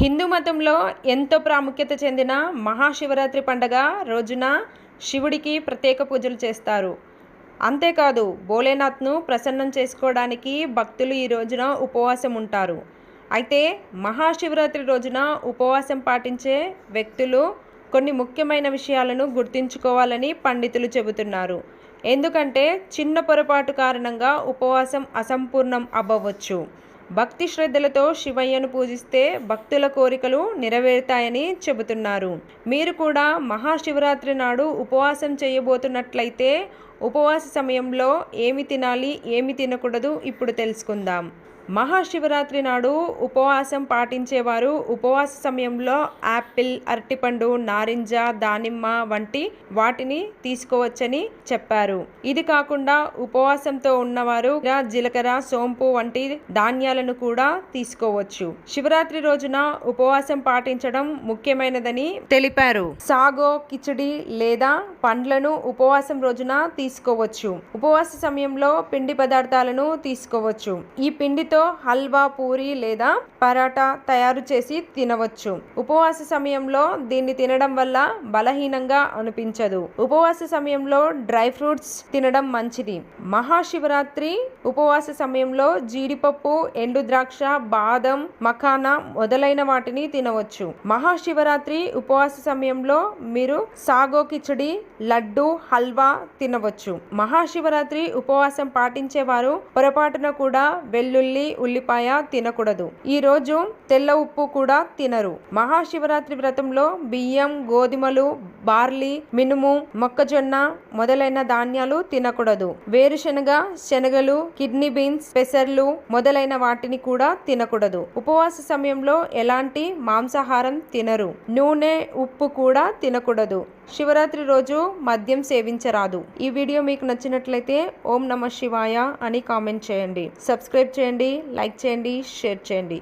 హిందూ మతంలో ఎంతో ప్రాముఖ్యత చెందిన మహాశివరాత్రి పండగ రోజున శివుడికి ప్రత్యేక పూజలు చేస్తారు. అంతేకాదు భోలేనాథ్ను ప్రసన్నం చేసుకోవడానికి భక్తులు ఈ రోజున ఉపవాసం ఉంటారు. అయితే మహాశివరాత్రి రోజున ఉపవాసం పాటించే వ్యక్తులు కొన్ని ముఖ్యమైన విషయాలను గుర్తుంచుకోవాలని పండితులు చెబుతున్నారు. ఎందుకంటే చిన్న పొరపాటు కారణంగా ఉపవాసం అసంపూర్ణం అవ్వవచ్చు. భక్తి శ్రద్ధలతో శివయ్యను పూజిస్తే భక్తుల కోరికలు నెరవేరుతాయని చెబుతున్నారు. మీరు కూడా మహాశివరాత్రి నాడు ఉపవాసం చేయబోతున్నట్లయితే ఉపవాస సమయంలో ఏమి తినాలి ఏమి తినకూడదు ఇప్పుడు తెలుసుకుందాం. మహాశివరాత్రి నాడు ఉపవాసం పాటించేవారు ఉపవాస సమయంలో యాపిల్ అరటిపండు నారింజ దానిమ్మ వంటి వాటిని తీసుకోవచ్చని చెప్పారు. ఇది కాకుండా ఉపవాసంతో ఉన్నవారు జీలకర్ర సోంపు వంటి ధాన్యాలను కూడా తీసుకోవచ్చు. శివరాత్రి రోజున ఉపవాసం పాటించడం ముఖ్యమైనదని తెలిపారు. సాగో కిచడి లేదా పండ్లను ఉపవాసం రోజున తీసుకోవచ్చు. ఉపవాస సమయంలో పిండి పదార్థాలను తీసుకోవచ్చు. ఈ పిండితో హల్వా పూరి లేదా పరాటా తయారు చేసి తినవచ్చు. ఉపవాస సమయంలో దీన్ని తినడం వల్ల బలహీనంగా అనిపించదు. ఉపవాస సమయంలో డ్రై ఫ్రూట్స్ తినడం మంచిది. మహాశివరాత్రి ఉపవాస సమయంలో జీడిపప్పు ఎండు ద్రాక్ష బాదం మఖానా మొదలైన వాటిని తినవచ్చు. మహాశివరాత్రి ఉపవాస సమయంలో మీరు సాగో కిచడి లడ్డు హల్వా తినవచ్చు. మహాశివరాత్రి ఉపవాసం పాటించేవారు పొరపాటున కూడా వెల్లుల్లి ఉల్లిపాయ తినకూడదు. ఈ రోజు తెల్ల ఉప్పు కూడా తినరు. మహాశివరాత్రి వ్రతంలో బియ్యం గోధుమలు బార్లీ మినుము మొక్కజొన్న మొదలైన ధాన్యాలు తినకూడదు. వేరుశనగ శనగలు కిడ్నీ బీన్స్ పెసర్లు మొదలైన వాటిని కూడా తినకూడదు. ఉపవాస సమయంలో ఎలాంటి మాంసాహారం తినరు. నూనె ఉప్పు కూడా తినకూడదు. శివరాత్రి రోజు మద్యం సేవించరాదు. ఈ వీడియో మీకు నచ్చినట్లయితే ఓం నమ శివాయ అని కామెంట్ చేయండి. సబ్స్క్రైబ్ చేయండి లైక్ చేయండి షేర్ చేయండి.